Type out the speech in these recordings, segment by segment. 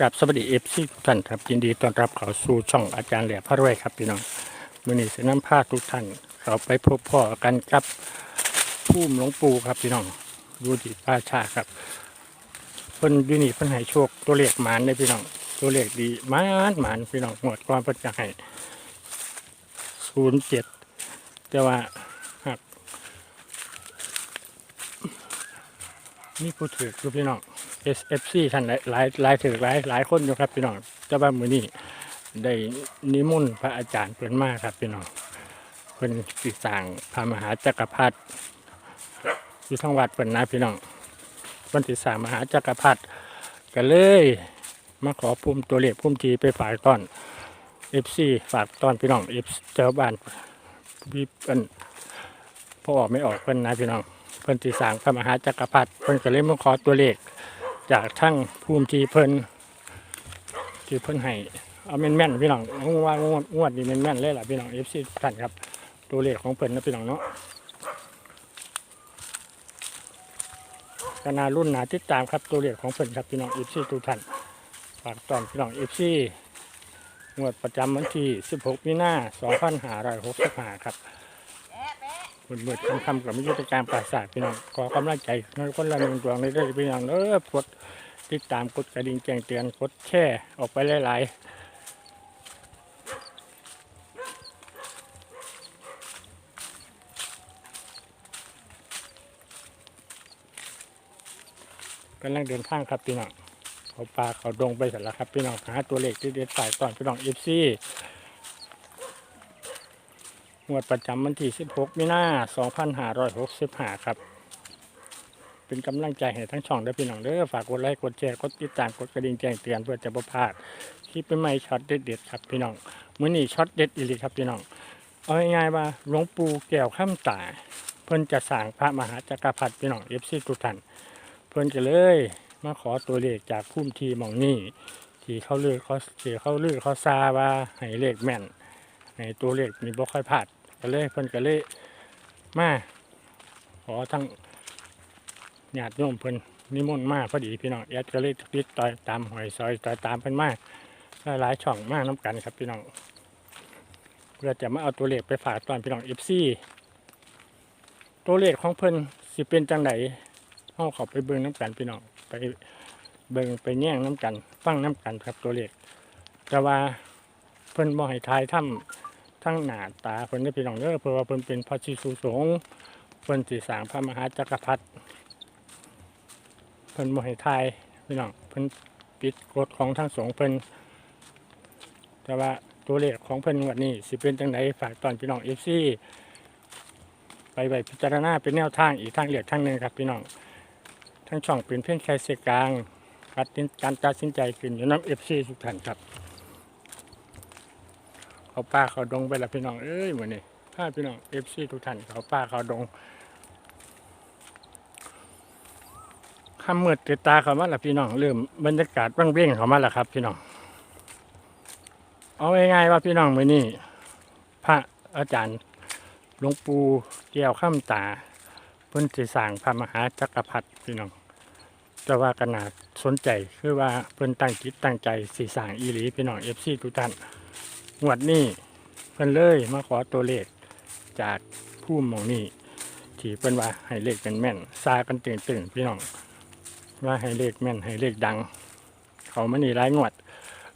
กับสวัสดีเอฟซีทุกท่านครับยินดีต้อนรับเข้าสู่ช่องอาจารย์แหล่พระรวยครับพี่น้องมือนี้เสนำผ้าทุกท่านเราไปพบพ่อกันกับผู้หลวงปู่ครับพี่น้องดูดีป้าชาครับเพิ่นยูนี่เพิ่นให้โชคตัวเลขหมานเลยพี่น้องตัวเลขดีหมานหมานพี่น้องหมดความเพิ่นจะให้ศูนย์เจ็ดแต่ว่าหาก นี่ผู้ถือคือพี่น้อง SFC ท่านหลายหลายถือหลายหลายคนอยู่ครับพี่น้องแต่ว่านมือนี้ได้นิมนต์พระอาจารย์เพิ่นมาครับพี่น้องเพิ่นสิสร้างพระมหาจักรพรรดิอยู่ทั้งวัดเพิ่นนะพี่น้องเพิ่นสิสร้างมหาจักรพรรดิก็เลยมาขอภูมิตัวเลขภูมิจีไปฝากตอน FC ฝากตอนพี่น้อง F เจ้าบ้านพี่เพิ่นพอออกไม่ออกเพิ่นนะพี่น้อง พิ่นสิสร้างพระมหาจักรพรรดิเพิ่นก็เลยมาขอตัวเลข จากทั้งภูมิจีเพิ่นที่เพิ่นให้เอาแม่นๆพี่น้องงว่างวดงวดนี่แม่นๆเลยล่ะพี่น้อง FC ทุกท่านครับ ตัวเลขของเพิ่นนะพี่น้องเนาะกนารุ่นหนาติดตามครับตัวเลขของเพิ่นครับพี่น้อง FC ทุกท่านฝากตอนพี่น้อง FC งวดประจำวันที่ 16 มีนา2565 ครับ มืดมืดๆคำๆกับมิยุติการปราศาสตร์พี่น้องขอกำลังใจในคนละหนึ่งดวงในเรื่องพี่น้องเออกดติดตามกดกระดิ่งแจ้งเตือนกดแชร์ออกไปหลายๆกำลังเดินทางครับพี่น้องเขาปลาเขาดงไปเสร็จแล้วครับพี่น้องหาตัวเลขที่เด็ดสายตอนพี่น้องเอฟซี งวดประจำวันที่ 16 มีนา2565 ครับ เป็นกำลังใจให้ทั้งช่องและพี่น้องเด้อฝากกดไลค์ กดแชร์ กดติดตาม กดกระดิ่งแจ้งเตือนเพื่อจะบ่พลาดคลิปใหม่ช็อตเด็ดๆครับพี่น้องมื้อนี้ช็อตเด็ดอีหลีครับพี่น้อง เอาง่ายๆว่าหลวงปู่แก้วข้ามตา เพิ่นจะสร้างพระมหาจักรพรรดิพี่น้อง FC ทุกท่านเพิ่นก็เลยมาขอตัวเลขจากภูมิทีมองนี้ที่เขาลือเขาที่เขาลือเขาซาว่าให้เลขแม่นให้ตัวเลขนี่บ่ค่อยพลาด ก็เลยเพิ่นก็เลยมาขอทั้งญาติโยมเพิ่นนิมนต์มาพอดีพี่น้องแอดก็เลยติดต่อตามหอยซอยต่อตามเพิ่นมาหลายช่องมากน้กันครับพี่น้องเพื่อจะมาเอาตัวเลขไปฝากตอนพี่น้องเอฟซีตัวเลขของเพิ่นสิเป็นจังไดเฮาเข้าไปเบิ่งน้กันพี่น้องไปเบิ่งไปแย่งน้กัน ฟังน้กันครับตัวเลขแต่ว่าเพิ่นบ่ให้ทายถ้ำ ทั้งหน้าตาเพิ่นได้พี่น้องเด้อเพราะว่าเพิ่นเป็นพระชิสุสงฆ์เพิ่นสิสร้างพระมหาจักรพรรดิเพิ่นบ่ให้ทายพี่น้องเพิ่นปิดกฎของทางสงฆ์เพิ่นแต่ว่าตัวเลขของเพิ่นวันนี้สิเป็นจังไดฝากตอนพี่น้อง FC ไปไว้พิจารณาเป็นแนวทางอีกทางเลือกทางหนึ่งครับพี่น้องทั้งช่องเป็นเพียงแค่เสกกลางการการตัดสินใจขึ้นอยู่น้ำ FC ทุกท่านครับ เขาป้าเขาดงไปละพี่น้องเอ้ยเหมือนนี่พาพี่น้องเอฟซีทุกท่านเขาป้าเขาดงข้ามมืดติดตาเขามาละพี่น้องเริ่มบรรยากาศบ้างเบ้งเขามาละครับ พี่น้องเอาง่ายๆว่าพี่น้องมือนี่พระอาจารย์หลวงปู่แก้วข้ามตาเพิ่นสิสร้างพระมหาจักรพรรดิพี่น้องแต่ว่าขนาดสนใจคือว่าเพิ่นตั้งจิตตั้งใจสิสร้างอีหลีพี่น้องเอฟซีทุกท่าน งวดนี้เพิ่นเลยมาขอตัวเลขจากผู้มองนี้ที่เพิ่นว่าให้เลขเป็นแม่นซากันตื่นตื่นๆพี่น้องว่าให้เลขแม่นให้เลขดัง เขามานี่รายงวด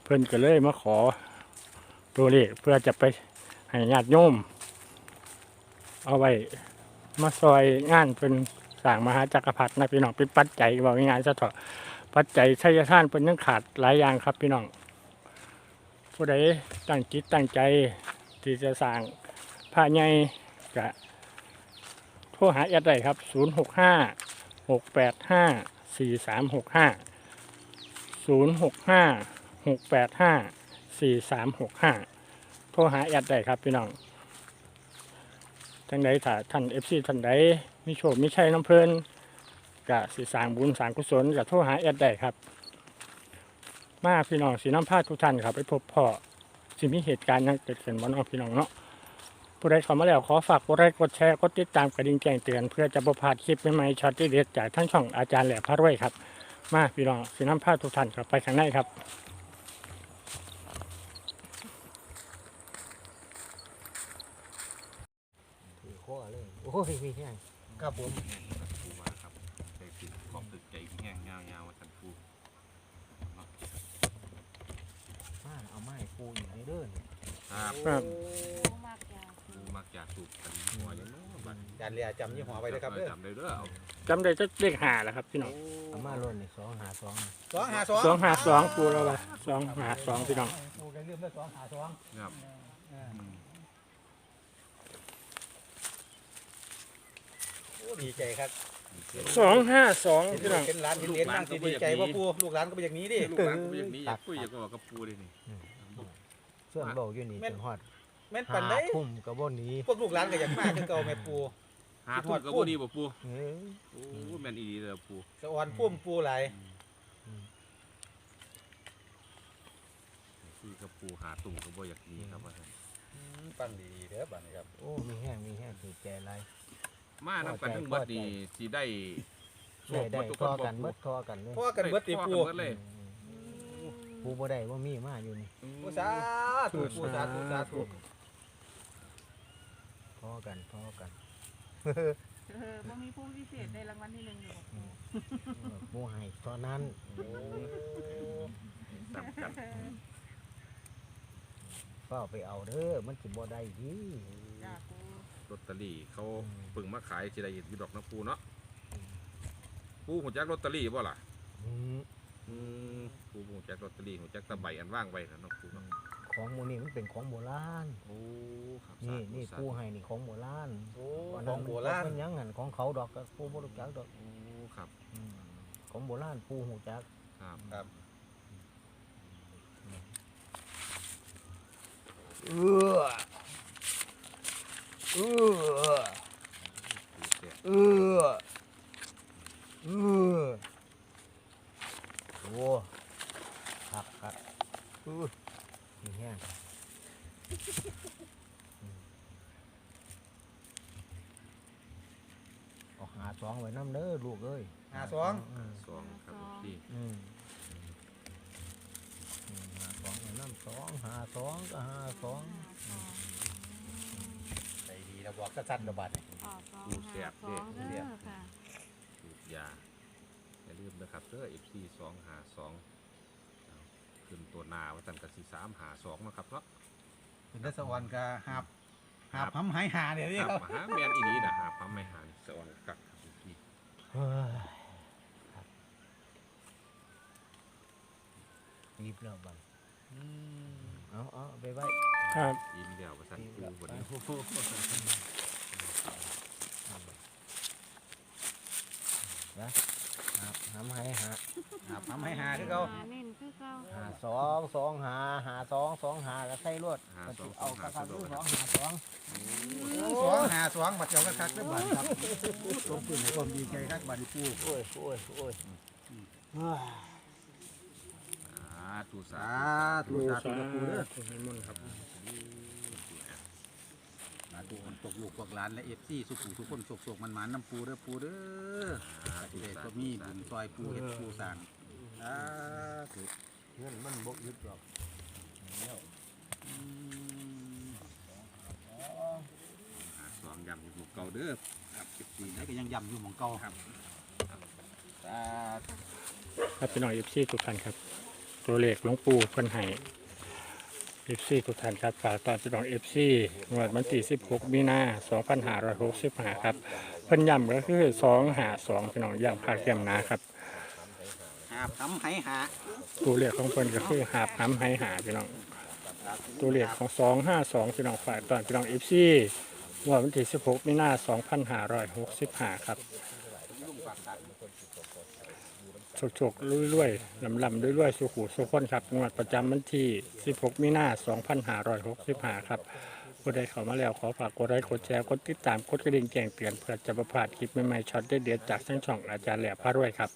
เพิ่นก็เลยมาขอตัวเลขเพื่อจะไปให้ญาติโยม เอาไว้มาซอยงานเพิ่นสร้างมหาจักรพรรดินะพี่น้องเป็นปัจจัยบอกง่ายๆซะเถอะปัจจัยชัยท่านเพิ่นยังขาดหลายอย่างครับพี่น้อง ผู้ใดตั้งจิตตั้งใจที่จะสร้างผ้าใหญ่กะโทรหาแอดได้ครับ 0 6 5 6 8 5 4 3 6 5 0 6 5 6 8 5 4 3 6 5 โทรหาแอดได้ครับพี่น้องทั้งใดถ้าท่านเอฟซีท่านใดมีโชคมีชัยน้ำเพลินกะสิสร้างบุญสร้างกุศลกะโทรหาแอดได้ครับ มาพี่น้องสีน้ำผ้าทุกท่านครับไปพบพ่อสิมีเหตุการณ์หยังเกิดขึ้นบ่เนาะพี่น้องเนาะผู้ใดเข้ามาแล้วขอฝากกดไลค์กดแชร์กดติดตามกระดิ่งแจ้งเตือนเพื่อจะประพาดคลิปใหม่ๆช็อตที่เด็ดจากทั้งช่องอาจารย์แหล่พระรวยครับ มาพี่น้องสีน้ำผ้าทุกท่านครับไปข้างในครับข้อเลยโอ้ยพี่แห้งครับผมปูมาครับใส่ติดขอบตึกใจแห้งยาวๆมาทันปู มาเอาไม้ปูอยู่ในเด้อนี่ครับครับมากจ้ะปูมักอยากสูบกันหัวอย่างนู้นบัดจานเรียจำยี่ห้อไว้เลยครับเด้อจำได้เด้อเอาจำได้จะเลขหาแหละครับพี่น้องเอามาล้นนี่สองหาสองนี่สองหาสองสองหาสองปูแล้วว่าสองหาสองพี่น้องปูกันเรื่องเรื่องสองหาสองครับอืมโอ้ดีใจครับ สองห้าสองเห็นพี่น้องเป็นร้านเห็นๆนั่งสิดีใจว่าปูลูกร้านก็เป็นอย่างนี้ดิลูกหลานก็เป็นอย่างนี้อยากปุ้ยอยากก็บอกกับปูเลยนี่ส่วนเบาอยู่นี่จนฮอดแม่นหาปันได้ทุ่มกับบ่หนี้พวกลูกร้านก็อยากมาคือเก่าแม่ปูหาทุนกับปูดีบ่ปูเฮ้ยโอ้แม่นอีดีเลยปูสะออนพุ่มปูหลายคือกับปูหาตุ่มก็บ่อยากดีครับว่าซั่นอืมปั้นดีๆเด้อบัดนี้ครับโอ้มีแห้งมีแห้งถือใจอะไร มานํกันทั้งหมดนี่สิได้โชได้คหมได้ดทุกทคอนกันบ่เมปูดทอกันเลยเพราะว่ากันเบิดติปูพ่อกันเบิดเลยปูบ่ได้ว่ามีมาอยู่นี่ปูสาธุปูสาธุสาธุทอกันทอกันเออบ่มีผู้พิเศษได้รางวัลที่หนึ่งอยู่บอกครูเออปูให้เท่านั้นตามกันเฝ้าไปเอาเด้อมันสิบ่ได้ดีจ้าครู ลอตเตอรี่เขาเพิ่งมาขายสิได้อยู่ดอกนะปูเนาะปูหูจักลอตเตอรี่บ่ล่ะอืมอืมปูหูจักลอตเตอรี่หูจักตะใบอันว่างไว้นะเนาะปูเนาะของหมูนี่มันเป็นของโบราณโอ้ครับนี่สาธุนี่สาปูธุให้นี่ของโบราณโอ้อันขนั้อนงมันโบราณเป็นหยังหันของเขาดอกก็ปูบ่รู้จักดอกโอ้ครับอืมของโบราณปูหูจักครับครับเออ เออเออเออโอ้ครับครับเออนี่แห้งออาหาสองไว้น้ำเด้อลูกเอ้ยหาสองสองครับพี่อืมหาสองไว้น้ำสองหาสองก็หาสองใจดีนะบอก สั้นๆกับบัดนี่อ๋อสองห้าสองเด้อค่ะ สูบยาอย่าลืมนะครับเด้อ FC สองหาสองเอาขึ้นตัวหนาว่าตันกับสี่สามหาสองนะครับเนาะเป็นเด้อสะออนก็หาบหาบหำหายหาเนี่ยนี่คครัรับบมหาแมนอีนี้นะหาพัมไม่หานี่สวรรค์กักครับพี่เฮ้ยครับรีบแล้วบังเอาเอาไปไว้ ครับ ยิ้มเดียวประสันรีบปูแล้ววันไปนี้ นะหาหามให้หาหาบหำหายหาคือเก่าหเน้นคือเก่าหาสองสองหาหาสองสองหาแล้วใส่รวดก็สิเอากระทับลูกสองหาสองสองหาสองบัดเดียวก็คักเด้อบัดครับต้มปืนให้ความดีใจครับบัดนี้ปูโอ้ยโอ้ยโอ้ยสาธุสาสาธุสาธุนะปูเด้อ คุณนิมนต์ครับ สาธุคนตกลูกพวกหลานและเอฟซีสุขุทุกคนโศกๆมันๆน้ำปูเด้อปูเด้อธุเด็กก็มีบุญซอยปูเฮ็ดปูสร้างสาธุเงินมันบกยึดหรอกอืมหาสองยำอยู่หมู่เก่าเด้อครับสิบสี่นี่ก็ยังยำอยู่หมองเก่าครับสาครับพี่น้องเอฟซีทุกท่านครับ ตัวเลขหลวงปู่เพิ่นให้ เอฟซีทุกท่านครับฝากตอนพี่น้องเอฟซีงวดวันที่16มีนา2565ครับเพิ่นย้ำก็คือ2หา2พี่น้องย้ำภาคเยี่ยมนะครับ หาบหำหายหาตัวเลขของเพิ่นก็คือหาบน้ำให้หาพี่น้อง ตัวเลขของสองห้าสองพี่น้องฝ่ายตอนพี่น้องเอฟซีวันที่สิบหกมีนาสองพันห้าร้อยหกสิบห้าครับ โชคโชครวยๆลำลำด้วยๆสุขุสุขคนครับงวดประจำวันที่สิบหกมีนาสองพันห้าร้อยหกสิบห้าครับผู้ใดเข้ามาแล้วขอฝากกดไลค์กดแชร์กดติดตามกดกระดิ่งแจ้งเตือนเพื่อจะประพลาดคลิปใหม่ๆช็อตเด็ดๆจากช่างช่องอาจารย์แหล่พารวยครับ